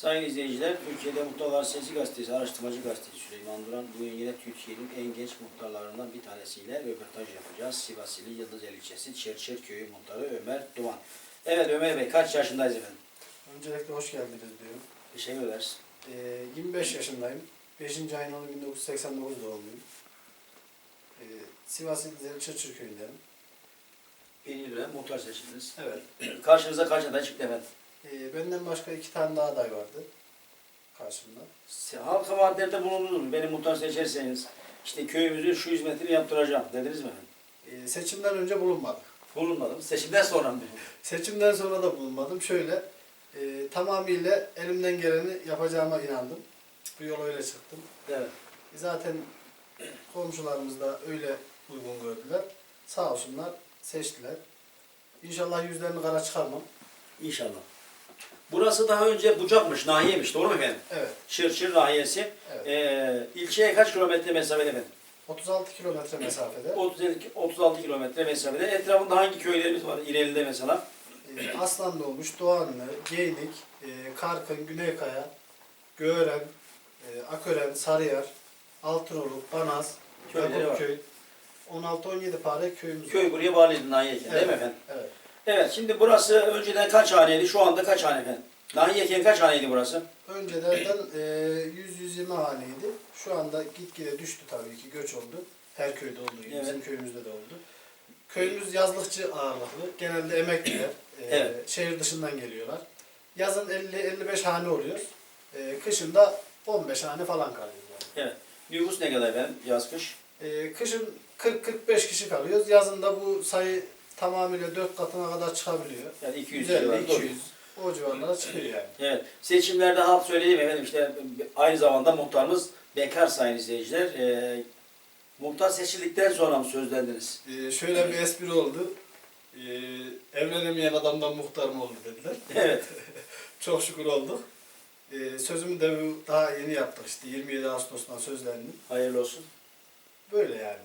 Sayın izleyiciler, Türkiye'de Muhtarlar Sesi Gazetesi, araştırmacı gazeteci Süleyman Duran, bu yine Türkiye'nin en genç muhtarlarından bir tanesiyle röportaj yapacağız. Sivas ili Yıldızeli ilçesi Çerçer Köyü muhtarı Ömer Duman. Evet Ömer Bey, kaç yaşındayız efendim? Öncelikle hoş geldiniz diyorum. Teşekkür ederiz. Ee, 25 yaşındayım. 5. ayın 10'u 1989 doğumluyum. Ee, Sivas İlçesi Çırçır köyündenim. Birinci dönem muhtar seçildiniz. Evet. Karşınıza kaç aday çıktı efendim? Ee, benden başka iki tane daha aday vardı karşımda. Halka vaatlerde bulundunuz? Beni muhtar seçerseniz işte köyümüzün şu hizmetini yaptıracağım dediniz mi? Ee, seçimden önce bulunmadım. Bulunmadım. Seçimden sonra mı? Seçimden sonra da bulunmadım. Şöyle e, tamamıyla elimden geleni yapacağıma inandım. Bu yola öyle çıktım. Evet. Zaten komşularımız da öyle uygun gördüler. Sağ olsunlar seçtiler. İnşallah yüzlerini kara çıkarmam. İnşallah. Burası daha önce Bucak'mış, nahiyemiş. Doğru mu efendim? Evet. Çırçır nahiyesi. evet. Ee, ilçeye kaç kilometre mesafede efendim? 36 kilometre mesafede. 30, 36 kilometre mesafede. Etrafında hangi köylerimiz var? İleride mesela. E, Aslan doğmuş, Doğanlı, Geynik, e, Karkın, Güneykaya, Göğören, e, Akören, Sarıyer, Altınoluk, Banaz, Köyleri var. Köy. 16-17 pare köyümüz var. Köy buraya bağlıydı nahiyeyken değil mi Evet. efendim? Evet. Evet şimdi burası önceden kaç haneydi? Şu anda kaç hane efendim? Nahiyeyken kaç haneydi burası? Öncelerden e, 100-120 haneydi. Şu anda gitgide düştü tabii ki, göç oldu. Her köyde olduğu gibi, Evet. bizim köyümüzde de oldu. Köyümüz yazlıkçı ağırlıklı. Genelde emekliler, e, Evet. şehir dışından geliyorlar. Yazın 50-55 hane oluyor. E, kışın da 15 hane falan kalıyor. Yani. Evet. Nüfus ne kadar efendim? Yaz kış. E, kışın 40-45 kişi kalıyoruz. Yazın da bu sayı tamamıyla 4 katına kadar çıkabiliyor. Yani 200 150, civarında oluyor. 200 o civarlara çıkıyor yani. Evet. Seçimlerde halk söyleyeyim efendim işte aynı zamanda muhtarımız bekar sayın izleyiciler. Ee, muhtar seçildikten sonra mı sözlendiniz? Ee, şöyle bir espri oldu. Ee, evlenemeyen adamdan muhtar mı oldu dediler. Evet. Çok şükür olduk. Ee, sözümü de daha yeni yaptık işte 27 Ağustos'tan sözlendim. Hayırlı olsun. Böyle yani.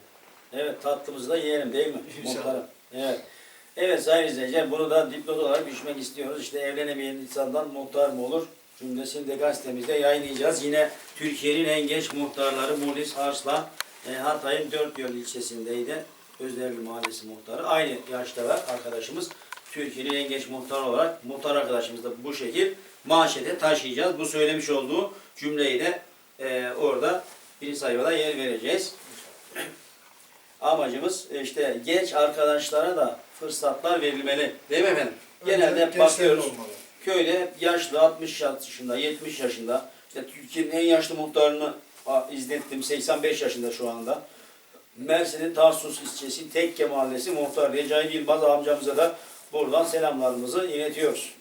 Evet tatlımızı da yiyelim değil mi? İnşallah. Muhtarım. Evet. Evet sayın izleyiciler bunu da dipnot olarak düşmek istiyoruz. İşte evlenemeyen insandan muhtar mı olur? Cümlesini de gazetemizde yayınlayacağız. Yine Türkiye'nin en genç muhtarları Mulis Arslan e, Hatay'ın Dört Yol ilçesindeydi. Özderli Mahallesi muhtarı. Aynı yaşta var arkadaşımız. Türkiye'nin en genç muhtar olarak muhtar arkadaşımız da bu şekil manşete taşıyacağız. Bu söylemiş olduğu cümleyi de e, orada bir sayfada yer vereceğiz. Amacımız e, işte genç arkadaşlara da fırsatlar verilmeli. Değil mi efendim? Genelde hep Gençlerin bakıyoruz. olmalı. Köyde yaşlı 60 yaşında, 70 yaşında. İşte Türkiye'nin en yaşlı muhtarını izlettim. 85 yaşında şu anda. Mersin'in Tarsus ilçesi Tekke Mahallesi muhtar Recai Yılmaz amcamıza da buradan selamlarımızı iletiyoruz.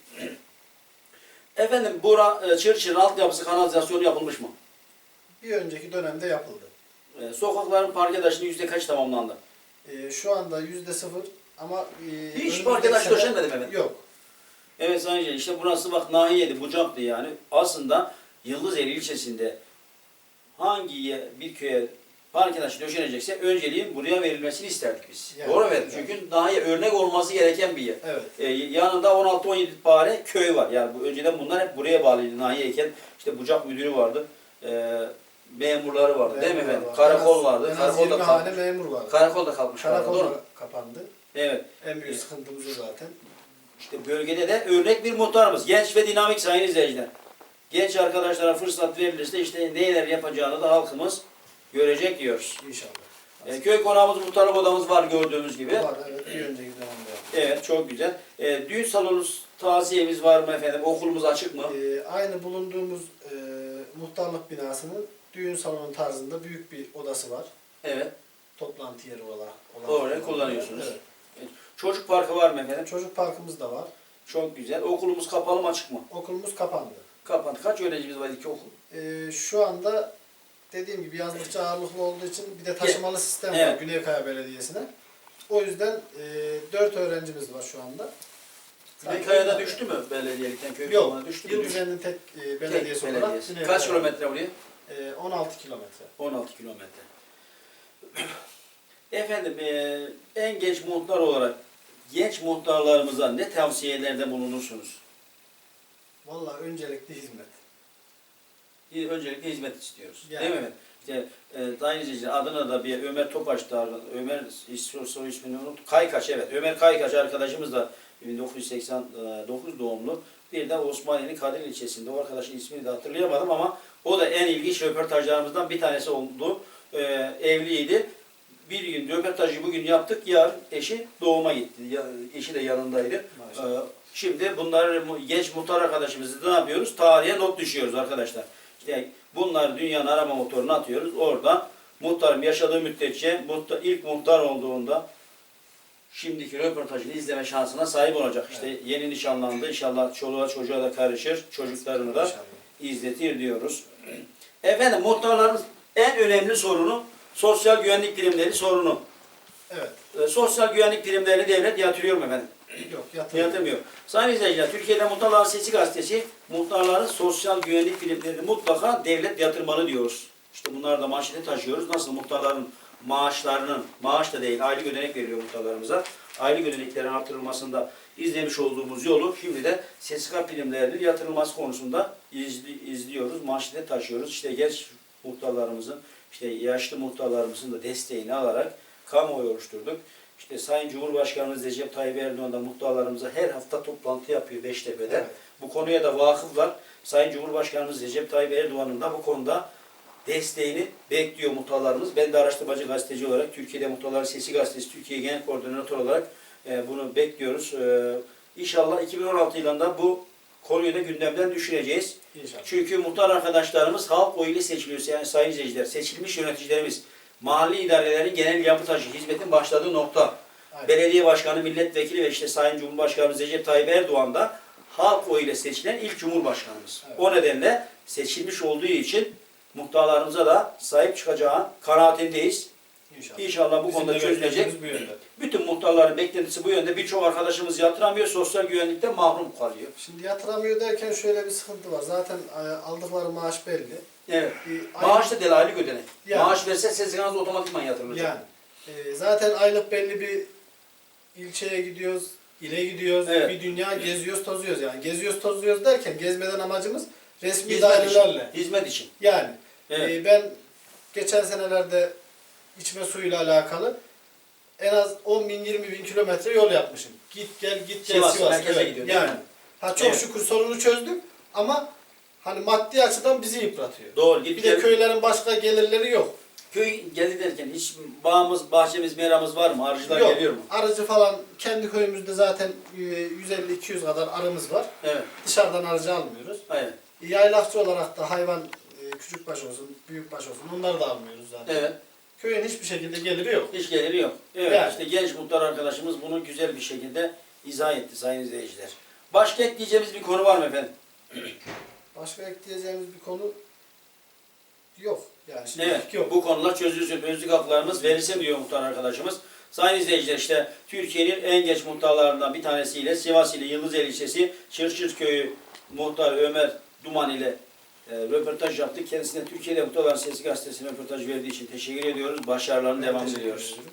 Efendim bura e, Çırçır'ın altyapısı kanalizasyonu yapılmış mı? Bir önceki dönemde yapıldı. E, sokakların park edersinin yüzde kaç tamamlandı? Ee, şu anda yüzde sıfır ama e, Hiç önümüzdeki park eder sene- döşenmedi mi efendim? Yok. Evet Sayın işte burası bak nahiyedi, bucaktı yani. Aslında Yıldızeli ilçesinde hangi bir köye park taşı döşenecekse önceliğin buraya verilmesini isterdik biz. Yani, Doğru mu evet. Çünkü nahiye örnek olması gereken bir yer. Evet. Ee, yanında 16-17 tane köy var. Yani bu, önceden bunlar hep buraya bağlıydı nahiyeyken. İşte bucak müdürü vardı. Ee, memurları vardı değil mi Memurlar efendim? var. Karakol vardı. En az Karakol 20 da hane kalkmış. memur var. Karakol da kalkmış. Karakol Doğru mu? da kapandı. Evet. En büyük sıkıntımız o zaten. İşte bölgede de örnek bir muhtarımız. Genç ve dinamik sayın izleyiciler. Genç arkadaşlara fırsat verilirse işte neler yapacağını da halkımız görecek diyoruz. İnşallah. E, köy konağımız, muhtarlık odamız var gördüğümüz gibi. Var evet bir önceki dönemde. Evet çok güzel. E, düğün salonumuz, taziyemiz var mı efendim? Okulumuz açık mı? Ee, aynı bulunduğumuz e, muhtarlık binasının düğün salonu tarzında büyük bir odası var. Evet. Toplantı yeri olarak. Orayı kullanıyorsunuz. Evet. Çocuk parkı var mı efendim? Çocuk parkımız da var. Çok güzel. Okulumuz kapalı mı açık mı? Okulumuz kapandı. Kapandı. Kaç öğrencimiz var iki okul? Ee, şu anda dediğim gibi yazlıkça ağırlıklı olduğu için bir de taşımalı sistem var Evet. Güneykaya Belediyesi'ne. O yüzden e, 4 öğrencimiz var şu anda. Güneykaya'da düştü mü belediyelikten köy Yok. düştü mü? Düştü. Yıldızeli'nin tek e, Tek belediyesi olarak belediyesi. Kaç kilometre buraya? E, 16 kilometre. 16 kilometre. Efendim eee, en genç muhtar olarak genç muhtarlarımıza ne tavsiyelerde bulunursunuz? Vallahi öncelikli hizmet. Bir Öncelikle hizmet istiyoruz. Yani. Değil mi? İşte e, Sayın izleyiciler adına da bir Ömer Topaç'ta Ömer is- soy ismini unut. Kaykaç evet. Ömer Kaykaç arkadaşımız da 1989 doğumlu. Bir de Osmaniye'nin Kadir ilçesinde. O arkadaşın ismini de hatırlayamadım ama o da en ilginç röportajlarımızdan bir tanesi oldu. E, evliydi. Bir gün röportajı bugün yaptık. Yarın eşi doğuma gitti. Ya, eşi de yanındaydı. Maşallah. Ee, Şimdi bunları genç muhtar arkadaşımızı ne yapıyoruz? Tarihe not düşüyoruz arkadaşlar. İşte bunları dünyanın arama motoruna atıyoruz. Orada muhtarım yaşadığı müddetçe muhtar, ilk muhtar olduğunda şimdiki röportajını izleme şansına sahip olacak. İşte yeni nişanlandı. İnşallah çoluğa çocuğa da karışır. Çocuklarını da izletir diyoruz. Efendim muhtarlarımız en önemli sorunu sosyal güvenlik primleri sorunu. Evet. Ee, sosyal güvenlik primlerini devlet yatırıyor mu efendim? Yok yatırım. Yatırmıyor. Sayın izleyiciler, Türkiye'de Muhtarların Sesi Gazetesi, muhtarların sosyal güvenlik primlerini mutlaka devlet yatırmalı diyoruz. İşte bunlar da manşeti taşıyoruz. Nasıl muhtarların maaşlarının, maaş da değil, aylık ödenek veriliyor muhtarlarımıza. Aylık ödeneklerin artırılmasında izlemiş olduğumuz yolu şimdi de SSK primlerinin yatırılması konusunda izli- izliyoruz, manşete taşıyoruz. İşte genç muhtarlarımızın, işte yaşlı muhtarlarımızın da desteğini alarak kamuoyu oluşturduk. İşte Sayın Cumhurbaşkanımız Recep Tayyip Erdoğan da muhtarlarımıza her hafta toplantı yapıyor Beştepe'de. Evet. Bu konuya da vakıflar. Sayın Cumhurbaşkanımız Recep Tayyip Erdoğan'ın da bu konuda desteğini bekliyor muhtarlarımız. Ben de araştırmacı gazeteci olarak Türkiye'de Muhtarların Sesi Gazetesi Türkiye Genel Koordinatör olarak e, bunu bekliyoruz. E, İnşallah 2016 yılında bu konuyu da gündemden düşüreceğiz. İnşallah. Çünkü muhtar arkadaşlarımız halk oyuyla seçiliyor yani sayın izleyiciler. Seçilmiş yöneticilerimiz mahalli idarelerin genel yapı taşı hizmetin başladığı nokta. Aynen. Belediye başkanı, milletvekili ve işte Sayın Cumhurbaşkanımız Recep Tayyip Erdoğan da halk oyuyla seçilen ilk cumhurbaşkanımız. Evet. O nedenle seçilmiş olduğu için muhtarlarımıza da sahip çıkacağı kanaatindeyiz. İnşallah. İnşallah bu Bizim konuda çözülecek. bu yönde. Bütün muhtarların beklentisi bu yönde. Birçok arkadaşımız yatıramıyor, sosyal güvenlikten mahrum kalıyor. Şimdi yatıramıyor derken şöyle bir sıkıntı var. Zaten e, aldıkları maaş belli. Evet. E, ay- Maaş da değil, aylık ödenek. Yani. Maaş verse sezinaz otomatikman yatırılacak. Yani e, zaten aylık belli bir ilçeye gidiyoruz, ile gidiyoruz, Evet. bir dünya geziyoruz, tozuyoruz yani. Geziyoruz, tozuyoruz derken gezmeden amacımız resmi Hizmet dairelerle. için. Hizmet için. Yani Evet. e, ben geçen senelerde içme suyuyla alakalı en az 10 bin 20 bin kilometre yol yapmışım. Git gel git gel Sivas, Sivas. merkeze evet. gidiyor, değil Yani. mi? Ha çok Evet. şükür sorunu çözdük ama hani maddi açıdan bizi yıpratıyor. Doğru. Git Bir de gel- köylerin başka gelirleri yok. Köy gezi derken hiç bağımız, bahçemiz, meramız var mı? Arıcılar yok. geliyor mu? Arıcı falan kendi köyümüzde zaten e, 150-200 kadar arımız var. Evet. Dışarıdan arıcı almıyoruz. Evet. Yaylakçı olarak da hayvan e, küçük baş olsun, büyük baş olsun onları da almıyoruz zaten. Evet. Köyün hiçbir şekilde geliri yok. Hiç geliri yok. Evet. Yani. işte genç muhtar arkadaşımız bunu güzel bir şekilde izah etti sayın izleyiciler. Başka ekleyeceğimiz bir konu var mı efendim? Başka ekleyeceğimiz bir konu yok. Yani şimdi Evet. yok. Bu konular çözülsün. Özlük haklarımız verilsin diyor muhtar arkadaşımız. Sayın izleyiciler işte Türkiye'nin en genç muhtarlarından bir tanesiyle Sivas ile Yıldızeli ilçesi Çırçır köyü muhtar Ömer Duman ile e, röportaj yaptık. Kendisine Türkiye'de Muhtarların Sesi Gazetesi'ne röportaj verdiği için teşekkür ediyoruz. Teşekkür diliyoruz. ederim.